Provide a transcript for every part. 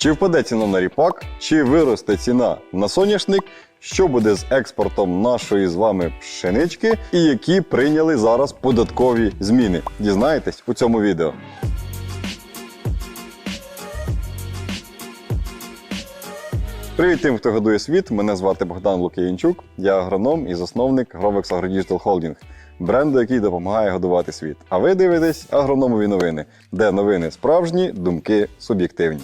Чи впаде ціна на ріпак, чи виросте ціна на соняшник, що буде з експортом нашої з вами пшенички, і які прийняли зараз податкові зміни? Дізнаєтесь у цьому відео. Привіт тим, хто годує світ. Мене звати Богдан Лук'янчук. Я агроном і засновник Grovex AgroDigital Holding, бренду, який допомагає годувати світ. А ви дивитесь агрономові новини, де новини справжні, думки суб'єктивні.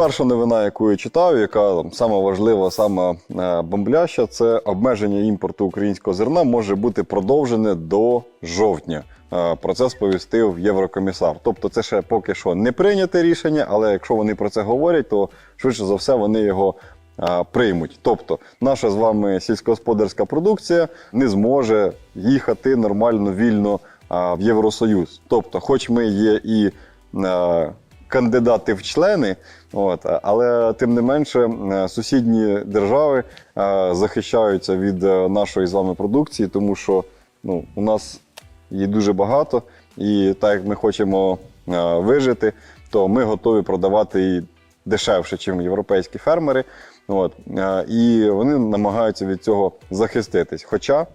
Перша новина, яку я читаю, яка там сама важлива, сама е, бомбляща, це обмеження імпорту українського зерна може бути продовжене до жовтня. Е, Про це сповістив Єврокомісар. Тобто, це ще поки що не прийняте рішення, але якщо вони про це говорять, то швидше за все вони його е, приймуть. Тобто, наша з вами сільськогосподарська продукція не зможе їхати нормально вільно в Євросоюз. Тобто, хоч ми є і кандидати в члени, от, але тим не менше сусідні держави е, захищаються від е, нашої з вами продукції, тому що ну, у нас її дуже багато, і так як ми хочемо е, вижити, то ми готові продавати її дешевше, ніж європейські фермери. От, і вони намагаються від цього захиститись. Хоча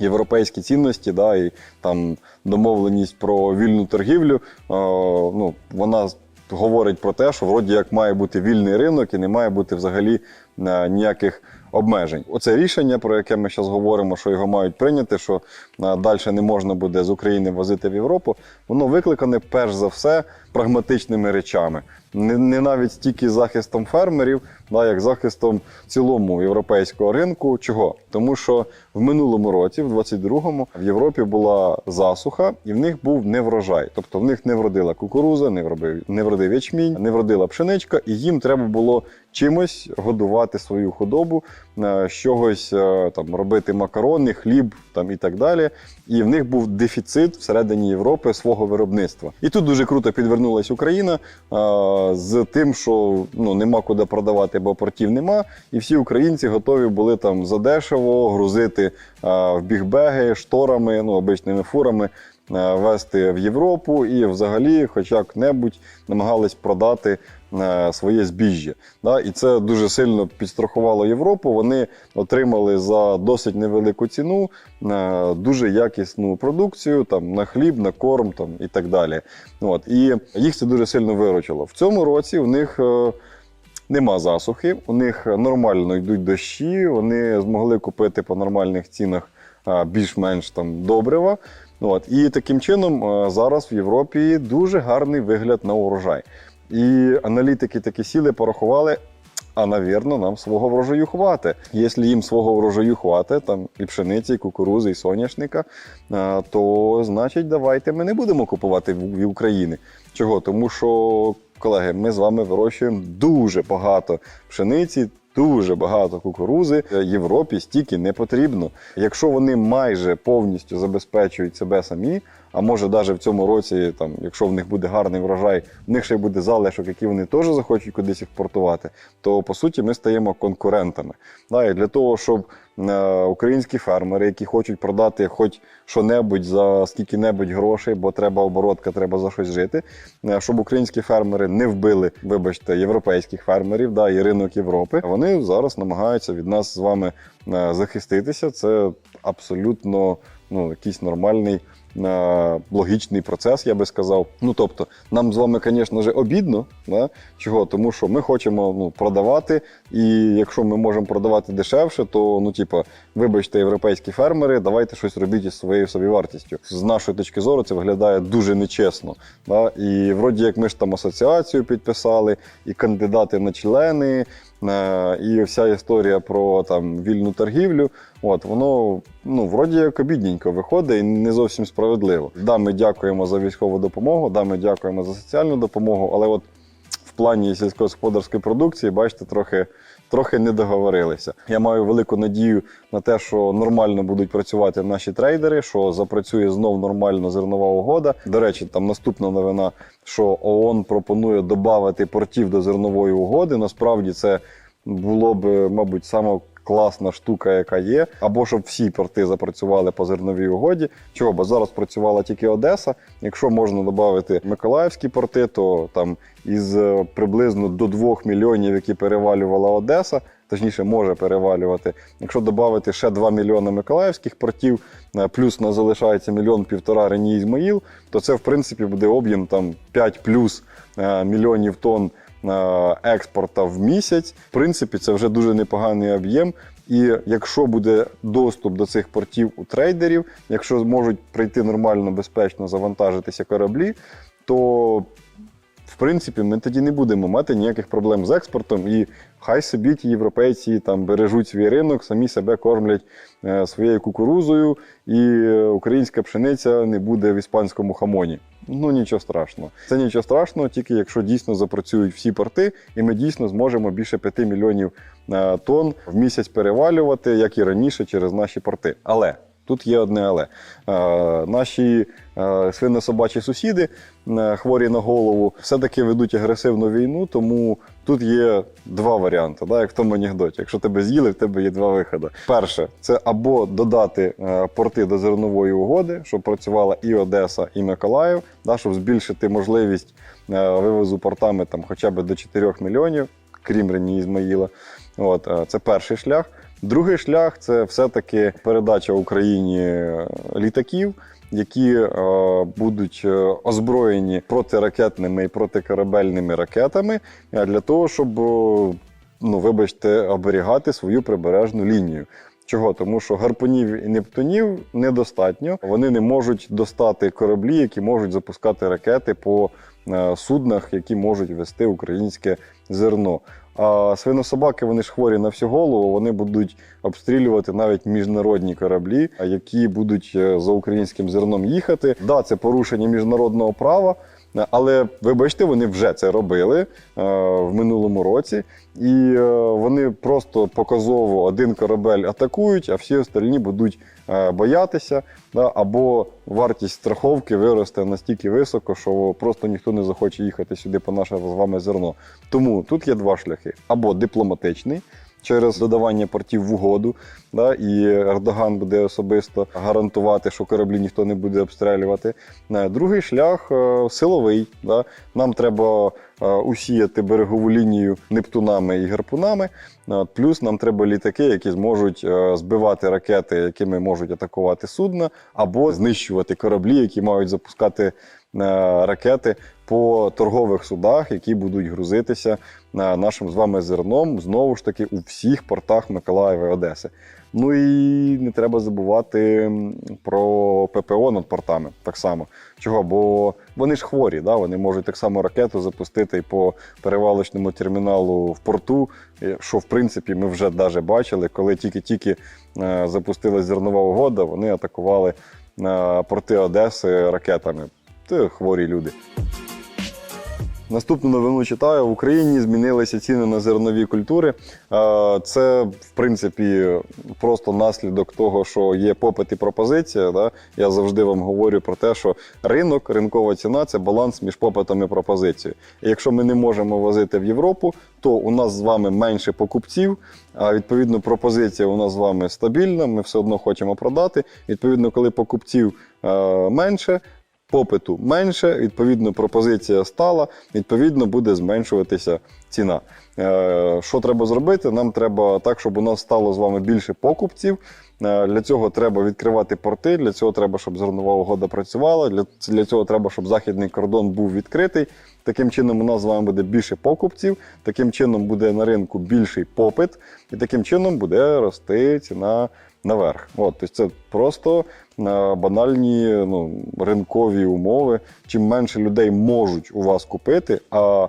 європейські цінності, да, і там домовленість про вільну торгівлю, е, ну, вона говорить про те, що вроді як має бути вільний ринок і не має бути взагалі е, ніяких обмежень. Оце рішення, про яке ми зараз говоримо, що його мають прийняти, що е, далі не можна буде з України возити в Європу, воно викликане перш за все прагматичними речами. Не, не навіть стільки захистом фермерів, да, як захистом цілому європейського ринку. Чого? Тому що в минулому році, в 22-му, в Європі була засуха, і в них був неврожай. Тобто в них не вродила кукуруза, не вродив, не вродив ячмінь, не вродила пшеничка, і їм треба було чимось годувати свою худобу, е, чогось е, там робити макарони, хліб там і так далі. І в них був дефіцит всередині Європи свого виробництва. І тут дуже круто підвернулась Україна е, з тим, що ну нема куди продавати, бо портів нема. І всі українці готові були там задешево грузити е, в бігбеги шторами, ну обичними фурами. е, Вести в Європу і взагалі, хоч як-небудь, намагались продати своє збіжжя. І це дуже сильно підстрахувало Європу. Вони отримали за досить невелику ціну е, дуже якісну продукцію там, на хліб, на корм там, і так далі. От. І їх це дуже сильно виручило. В цьому році в них. е, Нема засухи, у них нормально йдуть дощі, вони змогли купити по нормальних цінах більш-менш там добрива. От. І таким чином зараз в Європі дуже гарний вигляд на урожай. І аналітики такі сіли, порахували. А навірно, нам свого врожаю хвати. Якщо їм свого врожаю хвати, там і пшениці, і кукурузи, і соняшника, то значить давайте ми не будемо купувати в Україні. Чого? Тому що, колеги, ми з вами вирощуємо дуже багато пшениці. Дуже багато кукурузи Європі стільки не потрібно. Якщо вони майже повністю забезпечують себе самі, а може навіть в цьому році, там, якщо в них буде гарний врожай, в них ще й буде залишок, який вони теж захочуть кудись експортувати, то по суті ми стаємо конкурентами. Да, і для того, щоб українські фермери, які хочуть продати хоч що-небудь за скільки-небудь грошей, бо треба оборотка, треба за щось жити, е, щоб українські фермери не вбили, вибачте, європейських фермерів да, і ринок Європи, вони зараз намагаються від нас з вами е, захиститися. Це абсолютно ну, якийсь нормальний. Логічний процес, я би сказав. Ну тобто, нам з вами, звісно ж, обідно. Да? Чого? Тому що ми хочемо ну, продавати, і якщо ми можемо продавати дешевше, то ну, типа, вибачте, європейські фермери, давайте щось робіть із своєю собівартістю. З нашої точки зору це виглядає дуже нечесно. Да? І вроді як ми ж там асоціацію підписали, і кандидати на члени. Е, І вся історія про там вільну торгівлю, от воно ну вроді як обідненько виходить і не зовсім справедливо. Да, ми дякуємо за військову допомогу, да, ми дякуємо за соціальну допомогу, але от в плані сільськогосподарської продукції, бачите, трохи, трохи не договорилися. Я маю велику надію на те, що нормально будуть працювати наші трейдери, що запрацює знов нормально зернова угода. До речі, там наступна новина, що ООН пропонує додати портів до зернової угоди. Насправді це було б, мабуть, саме класна штука, яка є, або щоб всі порти запрацювали по зерновій угоді. Чого? Бо зараз працювала тільки Одеса. Якщо можна додати Миколаївські порти, то там із е, приблизно до 2 мільйонів, які перевалювала Одеса, точніше може перевалювати. Якщо додати ще 2 мільйони миколаївських портів, е, плюс нас залишається мільйон півтора Рені Ізмаїл, то це в принципі буде об'єм там 5 плюс е, мільйонів тонн експорта в місяць. В принципі, це вже дуже непоганий об'єм. І якщо буде доступ до цих портів у трейдерів, якщо зможуть прийти нормально, безпечно завантажитися кораблі, то в принципі, ми тоді не будемо мати ніяких проблем з експортом, і хай собі ті європейці там бережуть свій ринок, самі себе кормлять е, своєю кукурузою, і е, українська пшениця не буде в іспанському хамоні. Ну нічого страшного. Це нічого страшного, тільки якщо дійсно запрацюють всі порти, і ми дійсно зможемо більше 5 мільйонів е, тонн в місяць перевалювати, як і раніше, через наші порти. Але Тут є одне але. Е, наші е, свинно-собачі сусіди, е, хворі на голову, все-таки ведуть агресивну війну, тому тут є два варіанти, да, як в тому анекдоті. Якщо тебе з'їли, в тебе є два виходи. Перше, це або додати порти до зернової угоди, щоб працювала і Одеса, і Миколаїв, да, щоб збільшити можливість вивозу портами там, хоча б до 4 мільйонів, крім Рені Ізмаїла. От, це перший шлях. Другий шлях це все-таки передача Україні е, літаків, які е, будуть е, озброєні протиракетними і протикорабельними ракетами е, для того, щоб, ну вибачте, оберігати свою прибережну лінію. Чого? Тому що гарпунів і нептунів недостатньо. Вони не можуть достати кораблі, які можуть запускати ракети по суднах, які можуть вести українське зерно. А свинособаки вони ж хворі на всю голову. Вони будуть обстрілювати навіть міжнародні кораблі, які будуть е, за українським зерном їхати. Да, це порушення міжнародного права. Але вибачте, вони вже це робили е, в минулому році, і е, вони просто показово один корабель атакують, а всі остальні будуть е, боятися. Або вартість страховки виросте настільки високо, що просто ніхто не захоче їхати сюди по наше з вами зерно. Тому тут є два шляхи: або дипломатичний. Через додавання портів в угоду, да, і Ердоган буде особисто гарантувати, що кораблі ніхто не буде обстрілювати. Е, Другий шлях е, силовий. Да. Нам треба е, усіяти берегову лінію нептунами і гарпунами. Плюс нам треба літаки, які зможуть збивати ракети, якими можуть атакувати судна, або знищувати кораблі, які мають запускати ракети по торгових судах, які будуть грузитися е, нашим з вами зерном знову ж таки у всіх портах Миколаєва і Одеси. Ну і не треба забувати про ППО над портами так само. Чого? Бо вони ж хворі, да? вони можуть так само ракету запустити і по перевалочному терміналу в порту, е, що в принципі ми вже навіть бачили, коли тільки-тільки е, запустилась зернова угода, вони атакували е, порти Одеси ракетами. Це хворі люди. Наступну новину читаю: в Україні змінилися ціни на зернові культури. Це, в принципі, просто наслідок того, що є попит і пропозиція. Я завжди вам говорю про те, що ринок, ринкова ціна це баланс між попитом і пропозицією. І якщо ми не можемо возити в Європу, то у нас з вами менше покупців, а відповідно пропозиція у нас з вами стабільна. Ми все одно хочемо продати. Відповідно, коли покупців менше. Попиту менше, відповідно, пропозиція стала, відповідно, буде зменшуватися ціна. Е, Що треба зробити? Нам треба так, щоб у нас стало з вами більше покупців. Е, Для цього треба відкривати порти, для цього треба, щоб зернова угода працювала. Для, цього треба, щоб західний кордон був відкритий. Таким чином, у нас з вами буде більше покупців, таким чином буде на ринку більший попит, і таким чином буде рости ціна наверх. От, тобто це просто е, банальні ну, ринкові умови. Чим менше людей можуть у вас купити, а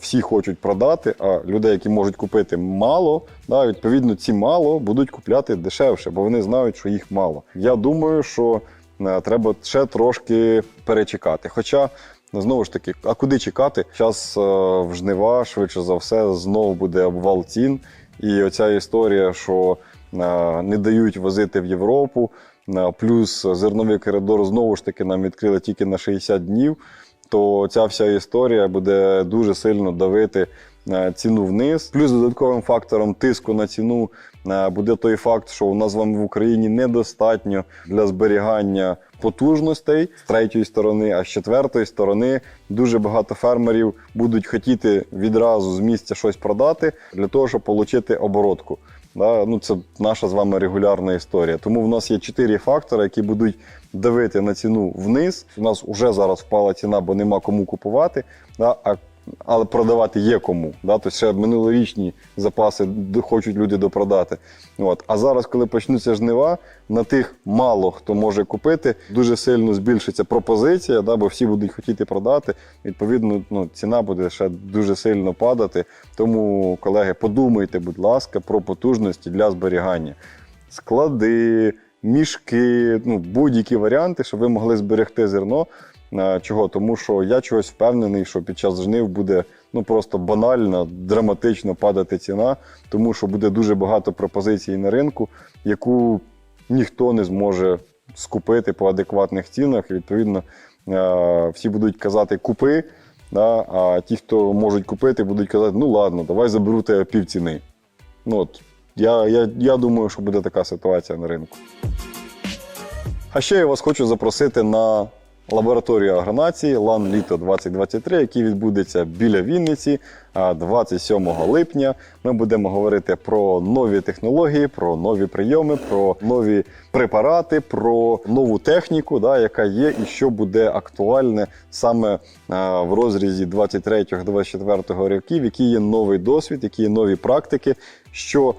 всі хочуть продати, а людей, які можуть купити, мало. Да, відповідно, ці мало будуть купляти дешевше, бо вони знають, що їх мало. Я думаю, що е, треба ще трошки перечекати. Хоча. Знову ж таки, а куди чекати? Зараз в жнива, швидше за все, знову буде обвал цін. І оця історія, що е, не дають возити в Європу, е, плюс зерновий коридор знову ж таки нам відкрили тільки на 60 днів. То ця вся історія буде дуже сильно давити е, ціну вниз. Плюс додатковим фактором тиску на ціну е, буде той факт, що у нас з вами в Україні недостатньо для зберігання потужностей з третьої сторони, а з четвертої сторони дуже багато фермерів будуть хотіти відразу з місця щось продати для того, щоб отримати оборотку. Да? Ну, це наша з вами регулярна історія. Тому в нас є чотири фактори, які будуть давити на ціну вниз. У нас вже зараз впала ціна, бо нема кому купувати. Да? А але продавати є кому. Да? Тобто ще минулорічні запаси хочуть люди допродати. От. А зараз, коли почнуться жнива, на тих мало хто може купити, дуже сильно збільшиться пропозиція, да? бо всі будуть хотіти продати. Відповідно, ну, ціна буде ще дуже сильно падати. Тому, колеги, подумайте, будь ласка, про потужності для зберігання. Склади, мішки, ну, будь-які варіанти, щоб ви могли зберегти зерно. Е, Чого? Тому що я чогось впевнений, що під час жнив буде ну просто банально, драматично падати ціна, тому що буде дуже багато пропозицій на ринку, яку ніхто не зможе скупити по адекватних цінах. І відповідно е, всі будуть казати купи. Да? А ті, хто можуть купити, будуть казати, ну ладно, давай заберу тебе півціни. Ну, от, я, я, я думаю, що буде така ситуація на ринку. А ще я вас хочу запросити на лабораторію агронації Лан Літо 2023, який відбудеться біля Вінниці а, 27 липня. Ми будемо говорити про нові технології, про нові прийоми, про нові препарати, про нову техніку, да, яка є і що буде актуальне саме в розрізі 23-24 років, який є новий досвід, які є нові практики, що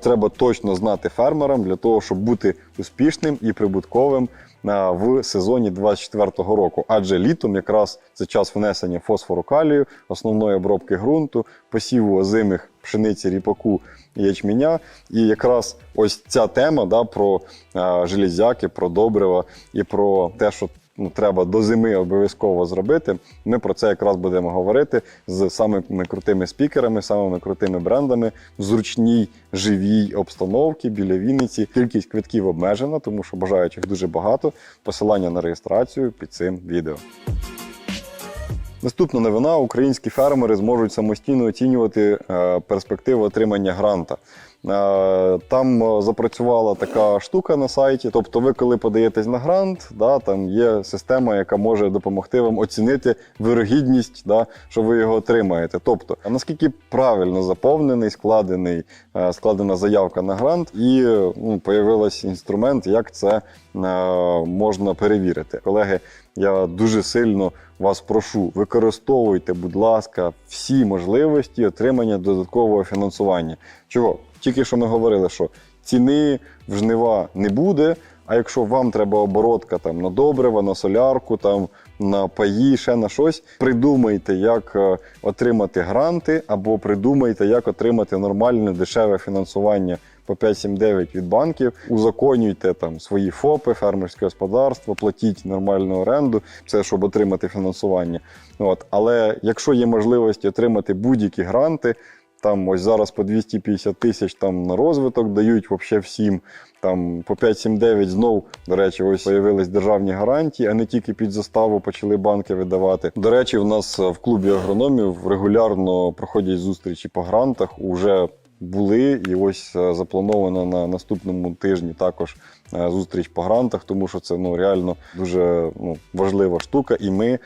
треба точно знати фермерам для того, щоб бути успішним і прибутковим в сезоні 24-го року. Адже літом якраз це час внесення фосфору калію, основної обробки ґрунту, посіву озимих пшениці, ріпаку ячменя. І якраз ось ця тема да, про железяки, про добрива і про те, що ну, треба до зими обов'язково зробити. Ми про це якраз будемо говорити з самими крутими спікерами, самими крутими брендами в зручній живій обстановці біля Вінниці. Кількість квитків обмежена, тому що бажаючих дуже багато. Посилання на реєстрацію під цим відео. Наступна новина: українські фермери зможуть самостійно оцінювати е, перспективу отримання гранта. Е, Там е, запрацювала така штука на сайті. Тобто, ви, коли подаєтесь на грант, да, там є система, яка може допомогти вам оцінити вирогідність, да, що ви його отримаєте. Тобто, наскільки правильно заповнений, складений, е, складена заявка на грант, і ну, появився інструмент, як це можна перевірити. Колеги, я дуже сильно вас прошу, використовуйте, будь ласка, всі можливості отримання додаткового фінансування. Чого? Тільки що ми говорили, що ціни в жнива не буде. А якщо вам треба оборотка там на добрива, на солярку, там на паї, ще на щось, придумайте, як е, отримати гранти, або придумайте, як отримати нормальне дешеве фінансування по 5-7-9 від банків. Узаконюйте там свої ФОПи, фермерське господарство, платіть нормальну оренду, це щоб отримати фінансування. От. Але якщо є можливість отримати будь-які гранти, там ось зараз по 250 тисяч там на розвиток дають вообще всім. Там по 5-7-9 знов, до речі, ось з'явились державні гарантії, а не тільки під заставу почали банки видавати. До речі, в нас в клубі агрономів регулярно проходять зустрічі по грантах. Уже були, і ось е, заплановано на наступному тижні також е, зустріч по грантах, тому що це ну реально дуже ну, важлива штука. І ми е,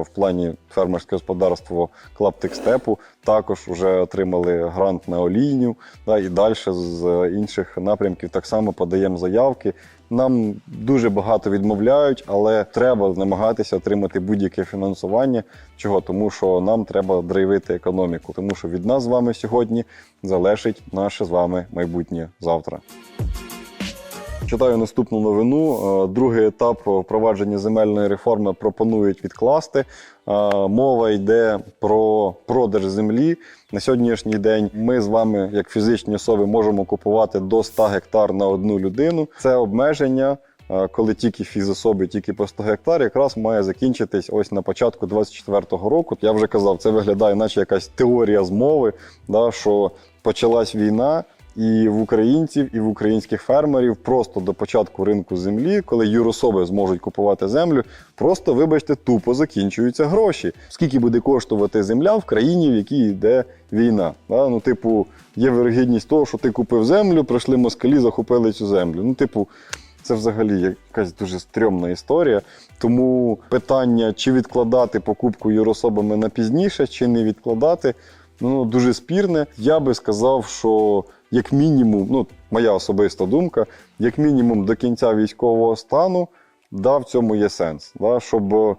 в плані фермерське господарство Клаптекстепу також вже отримали грант на олійню. Да, і далі з інших напрямків так само подаємо заявки. Нам дуже багато відмовляють, але треба намагатися отримати будь-яке фінансування. Чого? Тому що нам треба драйвити економіку, тому що від нас з вами сьогодні залежить наше з вами майбутнє завтра. Читаю наступну новину. Е, Другий етап впровадження земельної реформи пропонують відкласти. Е, Мова йде про продаж землі. На сьогоднішній день ми з вами, як фізичні особи, можемо купувати до 100 гектар на одну людину. Це обмеження. е, Коли тільки фізособи, тільки по 100 гектар, якраз має закінчитись ось на початку 24-го року. Я вже казав, це виглядає, наче якась теорія змови, да, що почалась війна, і в українців, і в українських фермерів просто до початку ринку землі, коли юрособи зможуть купувати землю, просто, вибачте, тупо закінчуються гроші. Скільки буде коштувати земля в країні, в якій йде війна? Да? Ну, типу, є вирогідність того, що ти купив землю, прийшли москалі, захопили цю землю. Ну, типу, це взагалі якась дуже стрьомна історія. Тому питання, чи відкладати покупку юрособами на пізніше, чи не відкладати, ну дуже спірне. Я би сказав, що як мінімум, ну моя особиста думка, як мінімум до кінця військового стану, да, в цьому є сенс. Да, щоб е,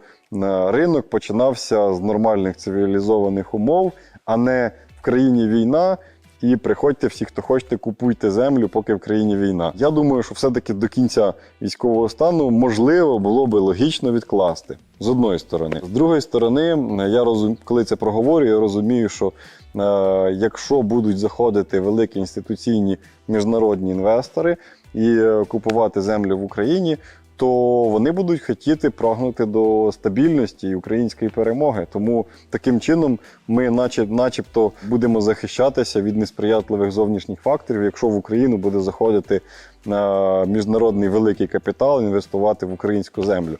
ринок починався з нормальних цивілізованих умов, а не в країні війна. І приходьте всі, хто хочете, купуйте землю, поки в країні війна. Я думаю, що все-таки до кінця військового стану можливо було би логічно відкласти з одної сторони. З другої сторони, я розум, коли це проговорюю, я розумію, що е, якщо будуть заходити великі інституційні міжнародні інвестори і е, купувати землю в Україні, то вони будуть хотіти прагнути до стабільності і української перемоги. Тому таким чином ми, наче, начебто, будемо захищатися від несприятливих зовнішніх факторів, якщо в Україну буде заходити е, міжнародний великий капітал, інвестувати в українську землю.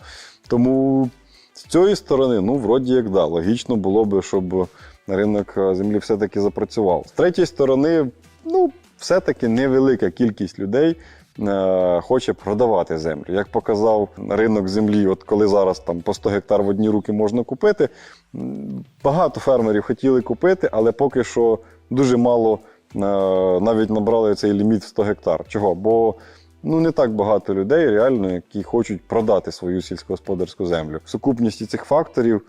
Тому з цієї сторони, ну, вроді як да, логічно було би, щоб ринок е, землі все-таки запрацював. З третьої сторони, ну, все-таки невелика кількість людей хоче продавати землю. Як показав ринок землі, от коли зараз там по 100 гектар в одні руки можна купити, багато фермерів хотіли купити, але поки що дуже мало е, навіть набрали цей ліміт в 100 гектар. Чого? Бо ну, не так багато людей реально, які хочуть продати свою сільськогосподарську землю. В сукупності цих факторів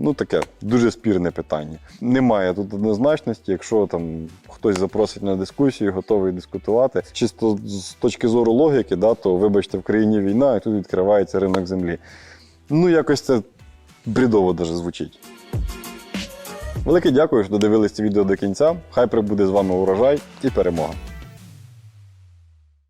Ну, таке дуже спірне питання. Немає тут однозначності. Якщо там хтось запросить на дискусію, готовий дискутувати. Чисто з точки зору логіки, да, то вибачте, в країні війна, і тут відкривається ринок землі. Ну, якось це брідово даже звучить. Велике дякую, що додивились це відео до кінця. Хай прибуде з вами урожай і перемога.